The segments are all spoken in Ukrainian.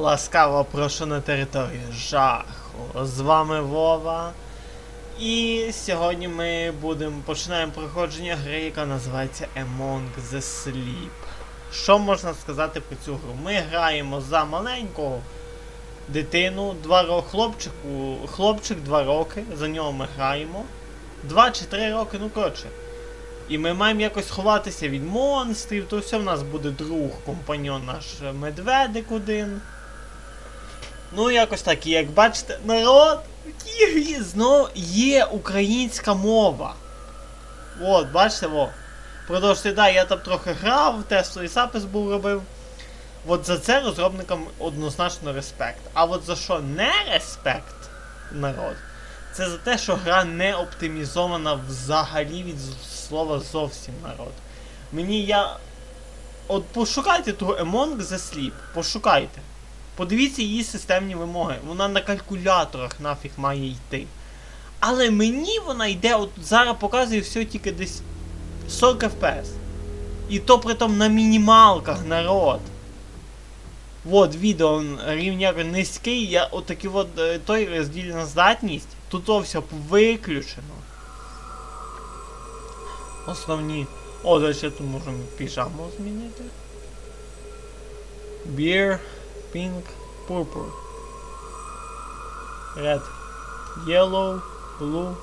Ласкаво прошу на територію жаху. З вами Вова. І сьогодні ми будемо починаємо проходження гри, яка називається Among the Sleep. Що можна сказати про цю гру? Ми граємо за маленького дитину, два роки хлопчику, хлопчик 2 роки, за нього ми граємо. 2 чи 3 роки, ну коротше. І ми маємо якось ховатися від монстрів, то все в нас буде друг, компаньон наш медведик один. Ну, якось так, як бачите, народ знову є українська мова. От, бачите, во. Продовжуйте, да, я там трохи грав, тестовий запис був робив. От за це розробникам однозначно респект. А от за що не респект, народ, це за те, що гра не оптимізована взагалі від слова зовсім народ. Мені я. От пошукайте ту Among the Sleep, пошукайте. Подивіться її системні вимоги. Вона на калькуляторах нафіг має йти. Але мені вона йде, от зараз показує все тільки десь 40 FPS. І то притом на мінімалках народ. От відео рівень низький, я отакий от е, той роздільна здатність, тут то все виключено. Основні. О, до речі, тут можемо піжаму змінити. Beer, pink, purple. Red, yellow, blue.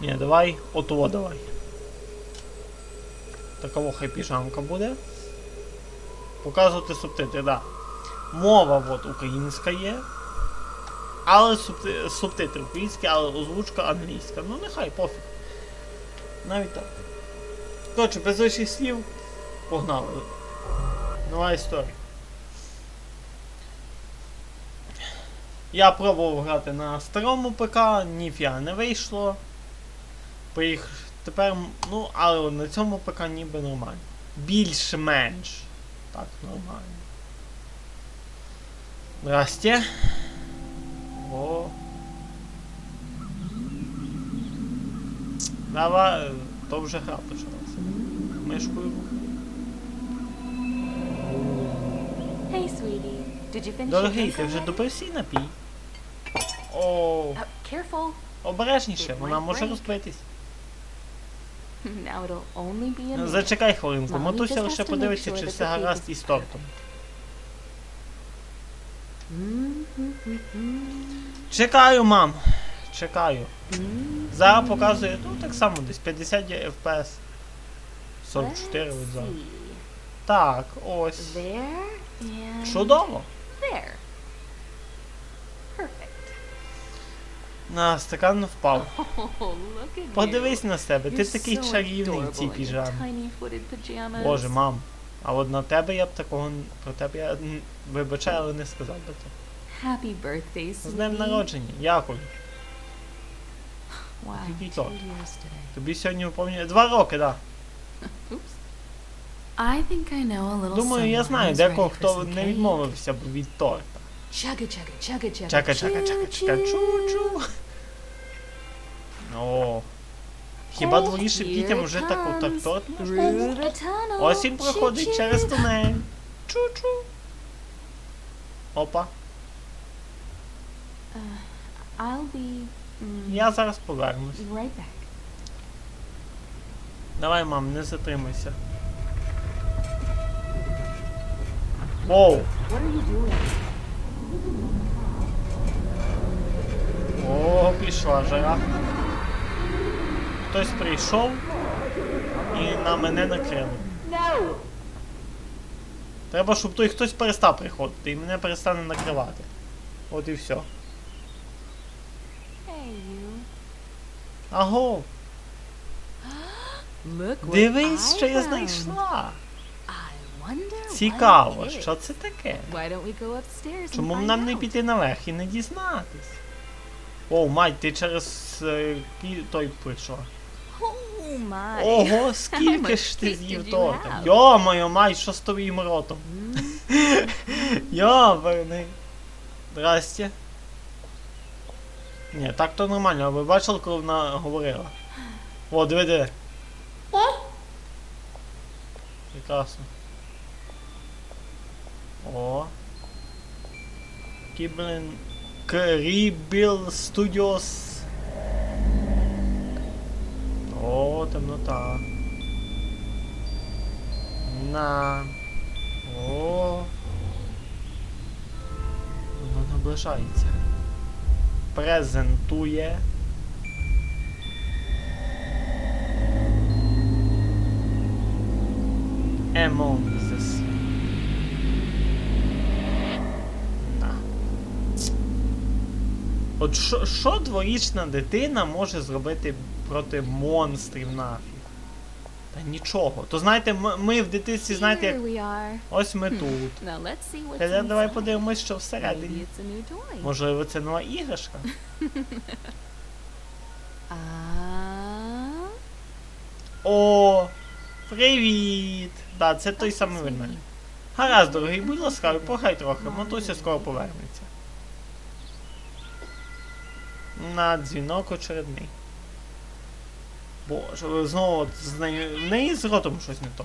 Ні, давай, отого давай. Такова хай піжамка буде. Показувати субтитри, да. Мова от українська є. Але субти... субтитри українські, але озвучка англійська. Ну нехай пофіг. Навіть так. Коротше, без лишніх слів. Погнали. Нова історія. Я пробував грати на старому ПК, ніфіга не вийшло. Поїх... Тепер, ну, але на цьому ПК ніби нормально. Більш-менш. Так, нормально. Здрасте. О. Давай, то вже гра почалася. Мишкою. Hey, sweetie. Дорогий, ти вже already? напій? О, Uh, обережніше, вона може розбитись. Now it'll only be a minute. Зачекай хвилинку, Матуся лише подивиться, чи все гаразд із тортом. Mm-hmm. Чекаю, мам. Чекаю. Mm-hmm. Зараз показує, ну так само, десь 50 FPS. 44 Let's от зараз. Так, ось. Чудово. There. Perfect. На стакан впав. Подивись на себе, ти такий чарівний в цій піжамі. Боже, мам. А от на тебе я б такого про тебе я вибачаю, але не сказав би це. Happy birthday, З днем народження. Дякую. Тобі сьогодні виповнює два роки, так. Oops. I think I know a little Думаю, я знаю декого, хто не відмовився б від торта. Чака, чака, чака, чака, Choo, чу-чу. О. Хіба Oh, дітям вже так так торт можна? Ось він проходить через тунель. Чу-чу. Опа. I'll be mm, Я зараз повернусь. right back. Давай, мам, не затримуйся. Воу. What are you doing? О, пішла жара. Хтось прийшов і на мене накрили. No. Треба, щоб той хтось перестав приходити і мене перестане накривати. От і все. Аго, дивись, що я знайшла. Цікаво, що це таке? Чому б нам не піти наверх і не дізнатись? О, мать, ти через е, той. Oh. Ого, скільки ж ти з'їв торта? Йо-моє, мать, що з твоїм ротом? Йобаний. Здрасте. Ні, так то нормально, а ви бачили, коли вона говорила? О, диви, диви. Прекрасно. О. Кіблен... Крібіл Studios. О, темнота. На. О. Воно наближається. Презентує. Among Us. На. От що, що дворічна дитина може зробити проти монстрів нафіг? Та нічого. То знаєте, ми в дитинстві, знаєте, як Here we are. ось ми тут. Now let's see what's Та давай подивимось, що всередині. Можливо, це нова іграшка. О, привіт! Да, це той самий ведмедь. Гаразд, дорогий, будь ласка, погай трохи, матуся скоро повернеться. На дзвінок очередний. Боже, знову з нею. В неї з ротом щось не то.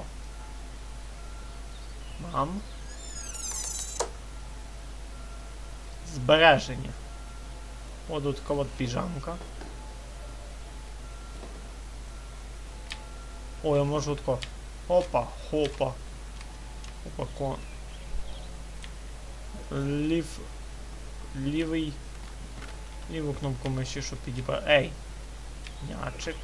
Мам. Збереження. О, така от піжамка. О, я можу тако. Опа, хопа. Опа, кон. Лів. Лівий. Ліву кнопку миші, щоб підібрати. Ей! Нячик.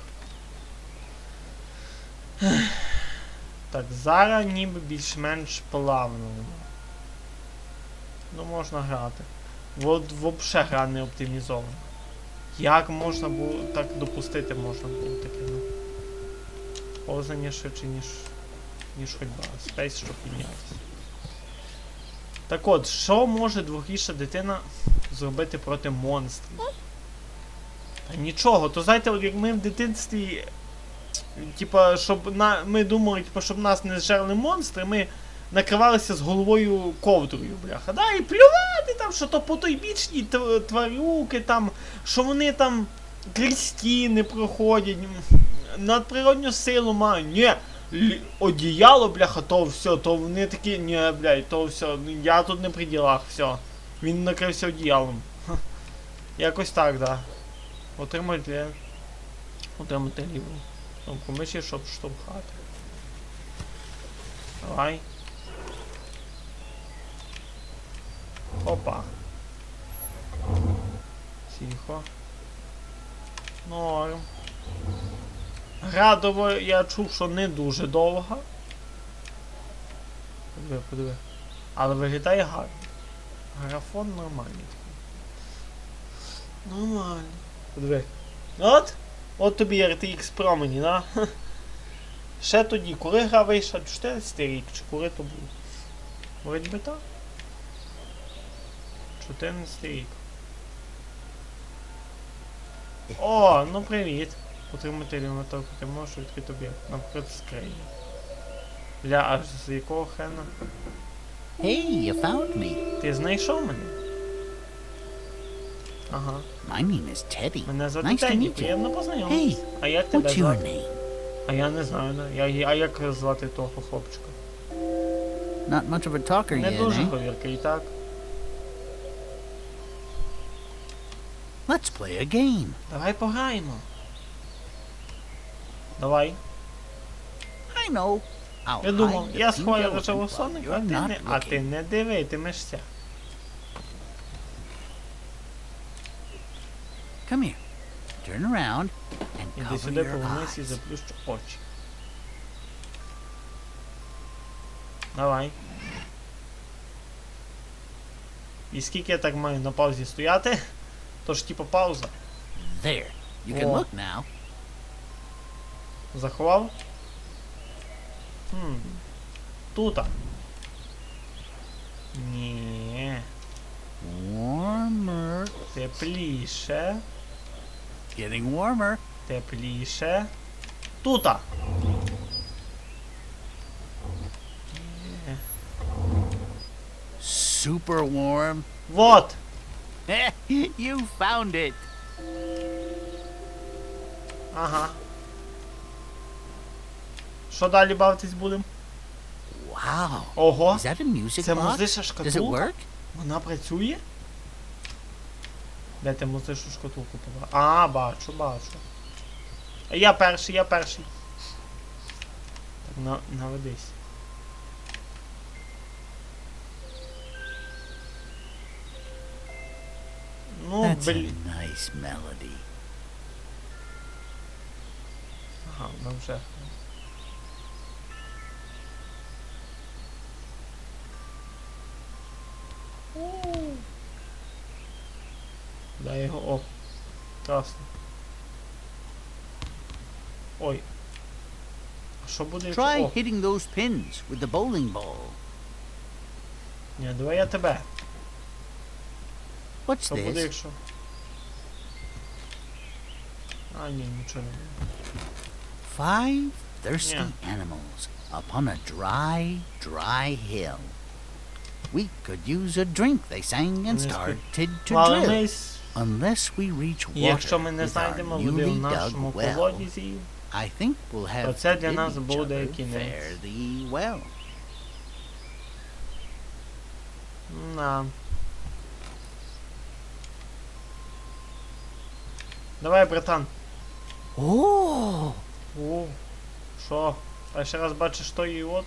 Так, зараз ніби більш-менш плавно. Ну можна грати. От взагалі гра не оптимізована. Як можна було так допустити можна було таке, ну. Повзання швидше, ніж, ніж ходьба. Спейс, щоб піднятися. Так от, що може дворічна дитина зробити проти монстрів? Та нічого, то знаєте, як ми в дитинстві. Типа, щоб на, ми думали, типа, щоб нас не зжерли монстри, ми накривалися з головою ковдрою, бляха. Да, і плювати там, що то потойбічні тв- тварюки, там, що вони там крізь стіни проходять, надприродню силу мають. Ні, одіяло, бляха, то все, то вони такі, ні, блядь, то все, я тут не при ділах, все. Він накрився одіялом. Ха. Якось так, да. Отримати. Отримати ліву. Кнопку миші, щоб штовхати. Давай. Опа. Тихо. Норм. Гра доволі, я чув, що не дуже довга. Подиви, подиви. Але виглядає гарно. Графон нормальний. такий. Нормально. Подиви. От? От тобі RTX промені, да? Ще тоді, коли гра вийшла 14 рік, чи коли то був? Вроді би так. 14 рік. О, ну привіт. Отримати елементарку, ти можеш відкрити об'єкт. Наприклад, скрині. Бля, аж з якого хрена? Hey, you found me. Ти знайшов мене? Ага. My name is Teddy. Мене звати Nice Теді, приємно познайомитися. Hey, А як тебе What's your звати? name? А я не знаю, не. Я, а як звати того хлопчика? Not much of a talker Не yet, дуже eh? говіркий, так? Let's play a game. Давай пограємо. Давай. I know. I'll Я думав, я pink сховаю elephant соника, а ти не, а ти не дивитимешся. Come here. Turn around and Іди cover сюди, your повернись і eyes. заплющ очі. Давай. І скільки я так маю на паузі стояти? Тож типу пауза. There. You can О. look now. Заховав? Хм. Тута. Ні. Warmer. Тепліше. Getting warmer. Тепліше. Тута. Ні. Super warm. Вот. you found it. Ага. Що далі бавитись будемо? Wow. Ого. Is that a music Це box? музична Does it шкатулка? work? Вона працює? Де ти музичну шкатулку побачив? А, бачу, бачу. Я перший, я перший. Так, на, наведись. Ну, That's a блін. nice melody. Ага, ну вже. У. Дай його. О. Красно. Ой. А що буде, якщо... Try О, hitting those pins with the bowling ball. ні, давай я тебе. What's Що буде, this? якщо... А, ні, нічого не буде. Five thirsty Yeah. animals upon a dry, dry hill. We could use a drink, they sang and Yes, good. started to Ну, але ми... drill. с- Unless we reach Якщо water ми не with our знайдемо води в newly нашому dug well, колодязі, I think we'll have Оце to для bid нас each буде other кінець. fare thee well. На. Давай, братан. Oh, О, що? А ще раз бачиш той і от?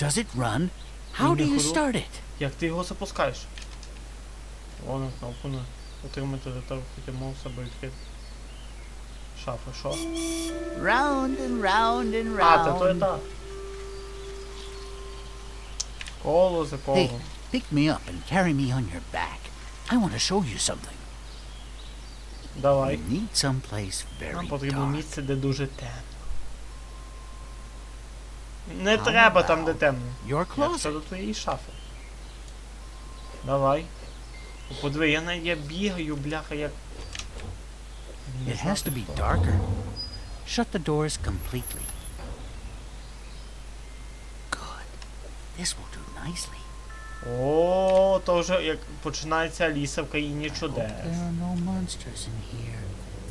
does it run? How do you start it? Як ти його запускаєш? О, на кнопку на отримати ретор мов себе відкрити. Шафи, що? Round and round and А, та то і так. Коло за Hey, pick me up and carry me on your back. I want to show you something. Давай. We need someplace Нам very потрібно dark. місце, де дуже темно. Не треба там, де темно. Your Як це до твоєї шафи. Давай. Подиви, я навіть я бігаю, бляха, як. It has to be darker. Shut the doors completely. Good. This will do nicely. О, то вже як починається Аліса в країні Hope чудес.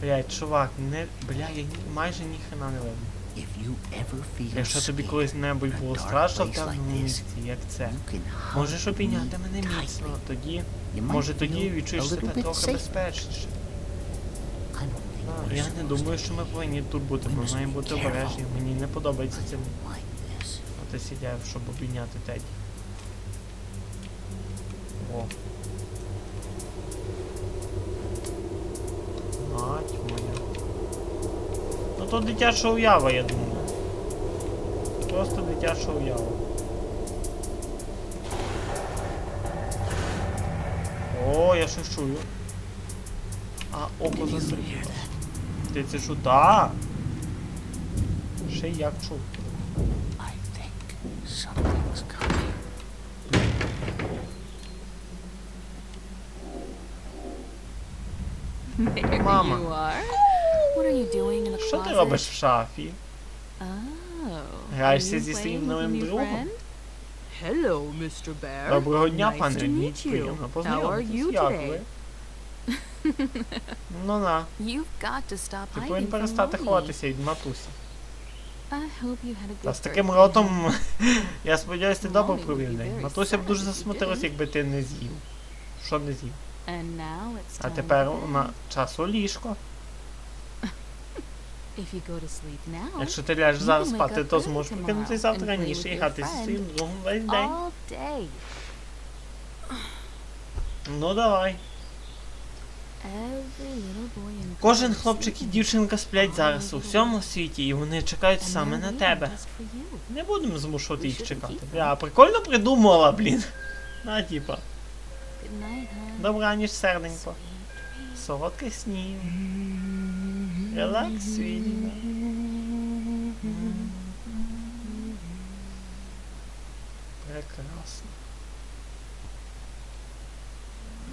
Блять, чувак, не. Бля, я ні, майже ніхрена не видно. Якщо тобі колись-небудь було страшно в темному місці, як це. Можеш обійняти мене міцно, тоді, може тоді відчуєш себе трохи безпечніше. Я не думаю, що ми повинні тут бути, ми маємо бути обережні. Мені не подобається цим. А ти сидяв, щоб обійняти Теді. О. Мать моя. Ну то дитяча уява, я думаю. Просто дитяча уява. О, я щось чую. А, око that? Ти це чу? Да. Ще як чув. I think something's coming. There Mama. you are. What are you doing in the Що ти робиш в шафі? Oh. Граєшся зі своїм новим другом? Hello, Mr. Bear. Доброго дня, Nice пане to Ведмідь. meet you. Приємно познайомитись. Як ви? Ну на. You've got to stop Ти повинен перестати ховатися від матусі. Та з таким ротом, я сподіваюся, ти добре день. Матуся б дуже засмутилась, якби ти не з'їв. Що не з'їв? А тепер на bed. час у ліжко. If you go to sleep now, Якщо ти ляжеш зараз спати, то зможеш прокинутися завтра раніше і грати зі своїм другом весь день. Ну давай. Кожен хлопчик і дівчинка сплять зараз у всьому світі, і вони чекають саме на тебе. Не будемо змушувати їх чекати. Бля, прикольно придумала, блін. На, типа. Good night, серденько. Солодких снів. Релакс, світінько. Прекрасно.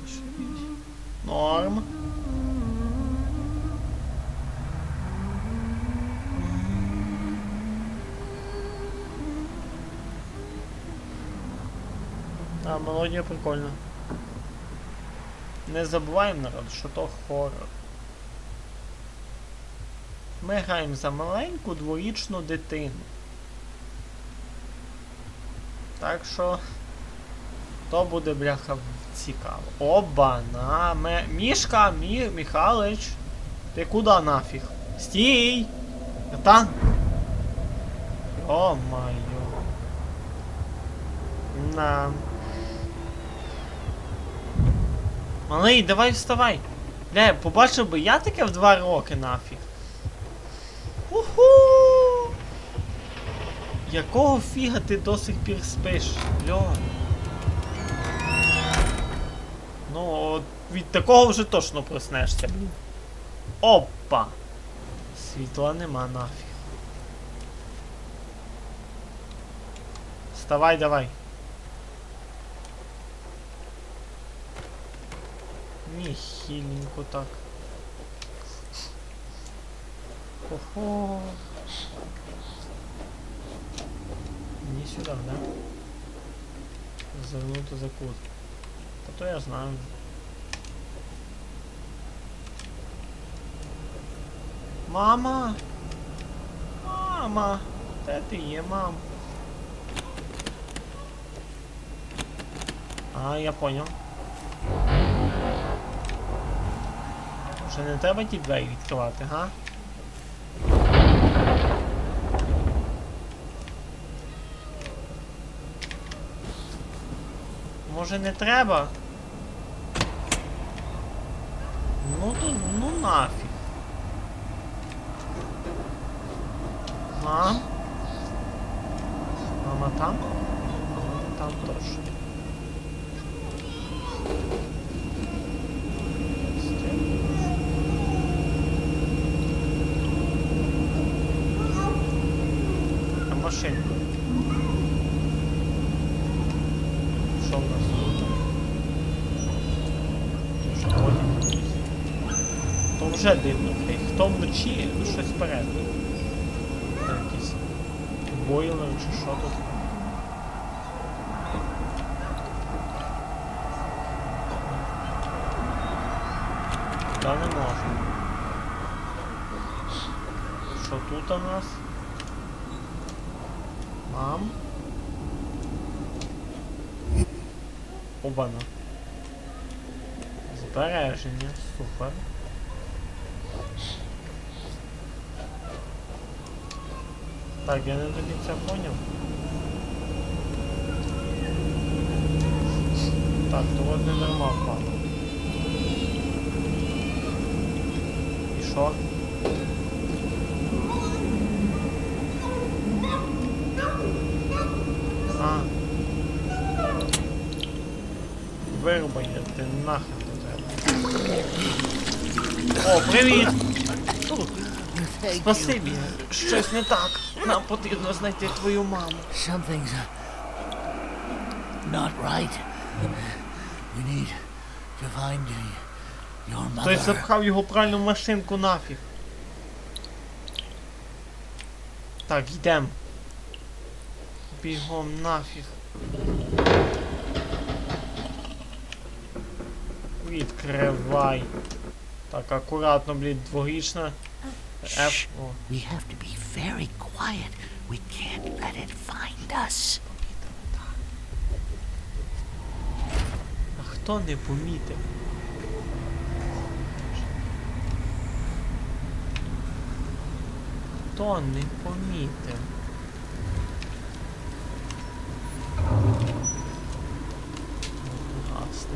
Що більше? Норм. А, мелодія прикольна. Не забуваємо, народ, що то хорор. Ми граємо за маленьку дворічну дитину. Так що. То буде бляха Цікаво. Оба, на ме. Мішка, Мі... Михалич. Ти куди нафіг? Стій! Та. О-майо. На. Малий, давай вставай. Бля, побачив би я таке в два роки нафіг. Якого фіга ти до сих пір спиш? Льон. Ну, від такого вже точно проснешся, блін. Опа! Світла нема нафіг. Вставай, давай. Ні, хіленько так. Хо-хо. Не сюда, да? Завернути за кут. Та то я знаю. Мама! Мама! Де ти є, мам? А, я понял. Вже не треба ті двері відкривати, га? Може не треба? Ну то ну нафіг. Мам? Мама там? Там точно. А машинку? Що в нас тут? Що ходить? То вже дивно, блядь. Хто вночі щось перед. Це якийсь бойлер чи що тут? Та не можна. Що тут у нас? Мам? Обана. Збереження, супер. Так, я не до кінця поняв. Так, то от не дарма впало. І що? А. Вирубай, ти нахер не треба. О, привіт! Спасибі, щось не так. Нам потрібно знайти твою маму. Something's not right. We need to find your Хтось mother. запхав його пральну машинку нафіг. Так, йдем. Бігом нафіг. Відкривай. Так, акуратно, блін, дворічна. О, We have to be very quiet. We can't let it find us. А хто не помітив? Хто не помітив? Гасти.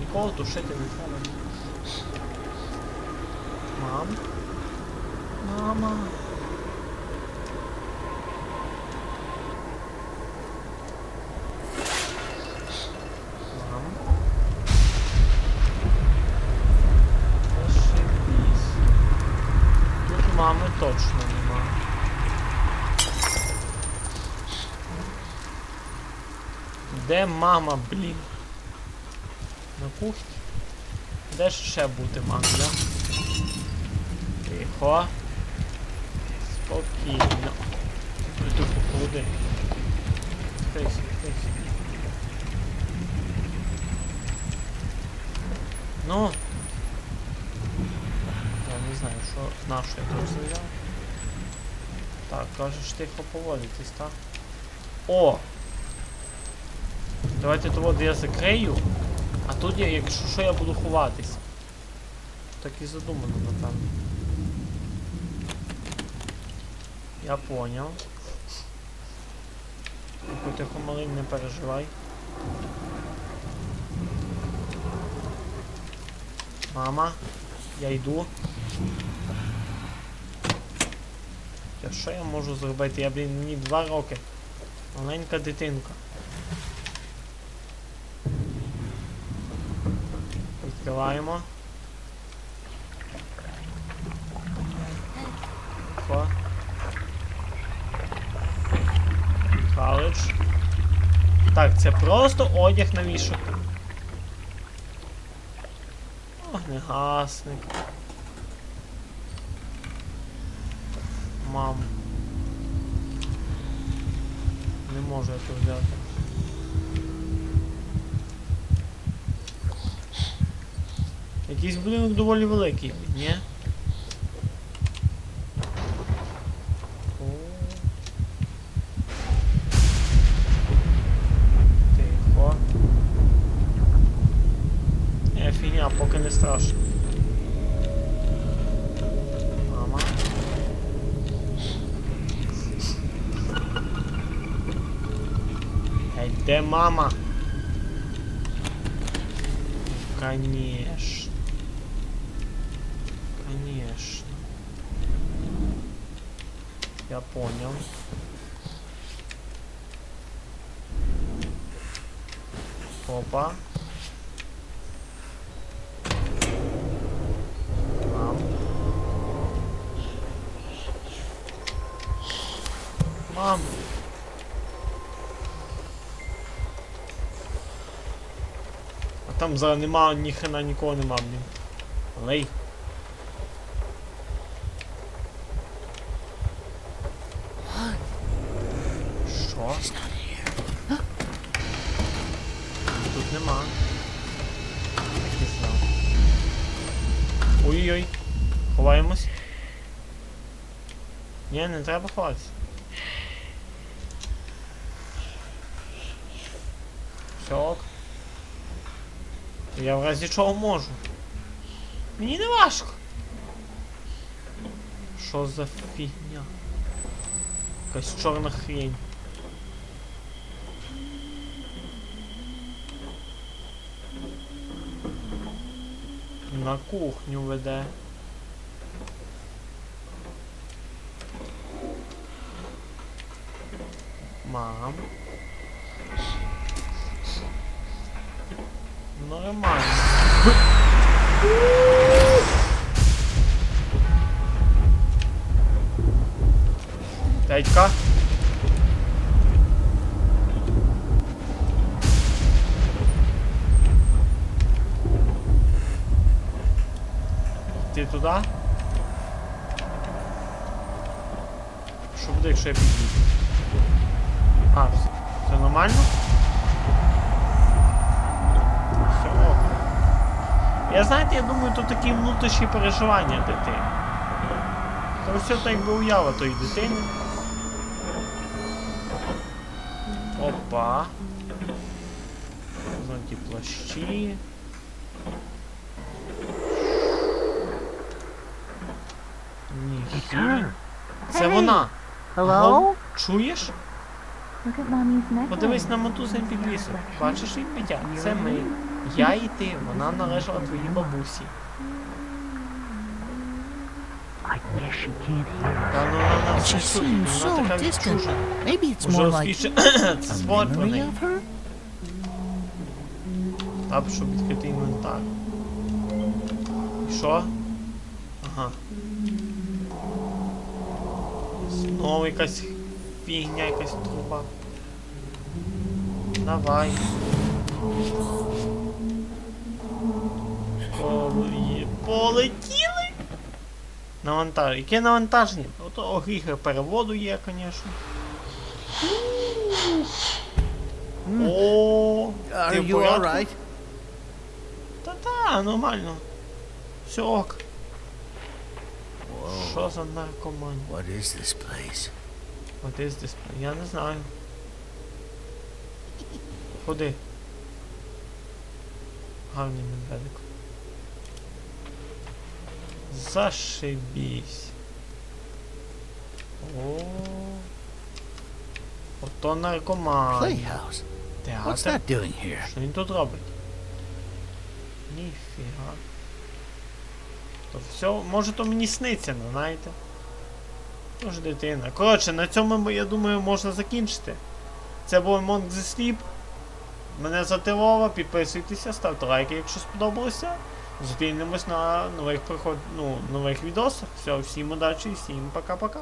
Нікого тушити не треба. Мам? Мама. Мами точно нема. Де мама, блін? На кухні? Де ще бути мамі, да? Тихо. Спокійно. Іду по холоди. Тись, тись. Ну. Я не знаю, що на що я тут взяв. Так, кажеш тихо поводитись, так? О! Давайте то от я закрию. А тут я, якщо що, я буду ховатись. Так і задумано, напевно. Я поняв. Тихо, малий, не переживай. Мама, я йду. Та що я можу зробити? Я, блін, мені два роки. Маленька дитинка. Відкриваємо. Що? Халич. Так, це просто одяг на вішок. Огнегасник. Мам. Не можу я тут взяти. Якийсь будинок доволі великий, ні? О. Тихо. Не, фігня, поки не страшно. Мама. Ей, де мама? Конечно. Конечно. Я понял. Опа. Мам. Мам. А там зараз нема ні хрена нікого нема, блін. Лей. Що? Тут нема. Так і знав. Ой-ой-ой. Ховаємось. Ні, не треба ховатися. Все ок. Я в разі чого можу. Мені не важко. Що за фігня? Якась чорна хрень. На кухню веде. Мам. Нормально. Дядька. Ти туди? Що буде, якщо я підійду? А, все, все нормально? Все ок. Я знаєте, я думаю, то такі внутрішні переживання дитини. Це все так якби уява тої дитини. Опа. Зонті плащі. Ні. her. Це вона. Hello? Чуєш? Подивись на матусин під лісом. Бачиш відбиття? Це ми. Я і ти. Вона належала твоїй бабусі. I guess she can't hear us. Та ну вона She не чує. seems Вона така distant. відчужена. Maybe it's Уже like оскільки це спорт про memory неї. of her? Щоб відкрити інвентар. І що? Ага. Знову якась фігня, якась труба. Давай. Поле- Полетіли? Навантаж. Яке навантаження? Ото огріхи переводу є, звісно. О, Are ти в порядку? Та-та, нормально. Все ок. Що за наркоман? What is this place? What is this? Я не знаю. Ходи. Гарний медведик. Зашибісь. О. Ото наркоман. Театр. Що він тут робить? Ніфіга. То все, може то мені сниться, ну знаєте. Може дитина. Коротше, на цьому, я думаю, можна закінчити. Це був Monk the Sleep. Мене звати Вова, підписуйтеся, ставте лайки, якщо сподобалося. Зустрінемось на нових приход... ну, нових відосах. Все, всім удачі, всім пока-пока.